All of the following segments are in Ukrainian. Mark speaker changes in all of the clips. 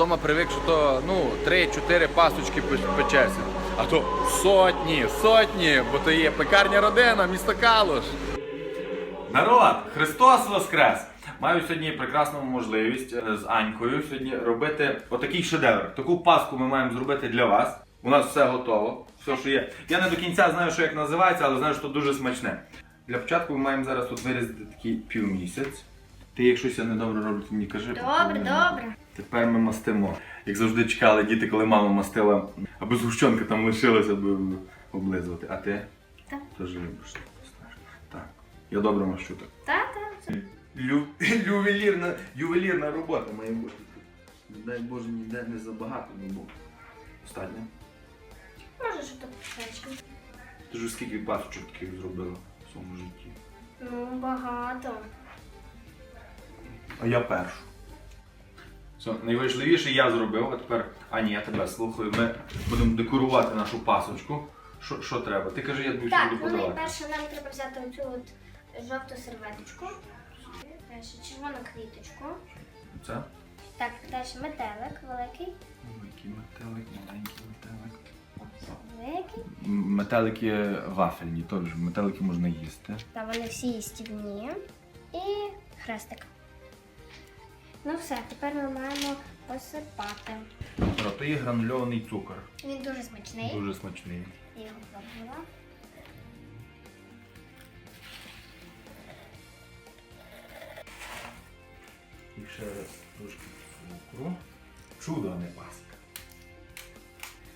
Speaker 1: вдома привик, що то ну, 3-4 пасочки пе- печеться. А то сотні, сотні, бо то є пекарня родина, місто Калуш. Народ, Христос Воскрес! Маю сьогодні прекрасну можливість е, з Анькою сьогодні робити отакий шедевр. Таку паску ми маємо зробити для вас. У нас все готово, все, що є. Я не до кінця знаю, що як називається, але знаю, що дуже смачне. Для початку ми маємо зараз тут вирізати такий півмісяць. Ти, якщо я недобре роблю, то мені кажи.
Speaker 2: Добре,
Speaker 1: поки
Speaker 2: добре.
Speaker 1: Тепер ми мастимо. Як завжди чекали діти, коли мама мастила, аби згущенка там лишилася, аби облизувати. А ти?
Speaker 2: Так.
Speaker 1: Теж любиш. Так. Я добре мащу так.
Speaker 2: Та-та.
Speaker 1: Лю... Ювелірна, ювелірна робота має бути. Не дай Боже, ніде не забагато не було. Остання.
Speaker 2: Може, що тут печки.
Speaker 1: Ти ж скільки пасочок таких зробила в своєму житті.
Speaker 2: Ну, багато.
Speaker 1: А я першу. Все, найважливіше я зробив, а тепер Ані, я тебе слухаю. Ми будемо декорувати нашу пасочку. Що, що треба? Ти кажи, я тобі
Speaker 2: Так,
Speaker 1: буду
Speaker 2: ну
Speaker 1: подавати.
Speaker 2: найперше нам треба взяти оцю от жовту серветочку. Далі червону квіточку.
Speaker 1: Це?
Speaker 2: Так, далі метелик великий.
Speaker 1: Великий метелик, маленький метелик.
Speaker 2: Великий.
Speaker 1: Метелики вафельні, теж метелики можна їсти.
Speaker 2: Та вони всі їстівні. І хрестик. Ну все, тепер ми маємо посипати.
Speaker 1: Є гранульований цукор.
Speaker 2: Він дуже смачний.
Speaker 1: Дуже смачний.
Speaker 2: Я його пробувала.
Speaker 1: І ще раз трошки цукру. Чудо, а не паска.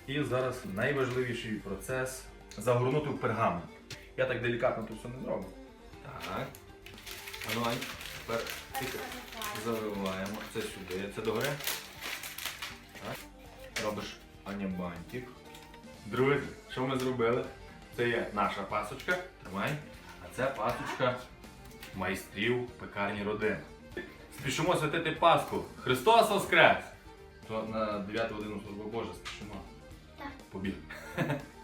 Speaker 1: І зараз найважливіший процес загорнути в пергамент. Я так делікатно тут все не зроблю. Так. А ну, Ань, тепер тільки це догори. Так. Робиш Аня бантик. Друзі, що ми зробили? Це є наша пасочка. Тримай. А це пасочка майстрів пекарні родини. Спішимо святити Пасху. Христос Воскрес! То на 9 годину служба Божа спішимо.
Speaker 2: Так.
Speaker 1: Побіг.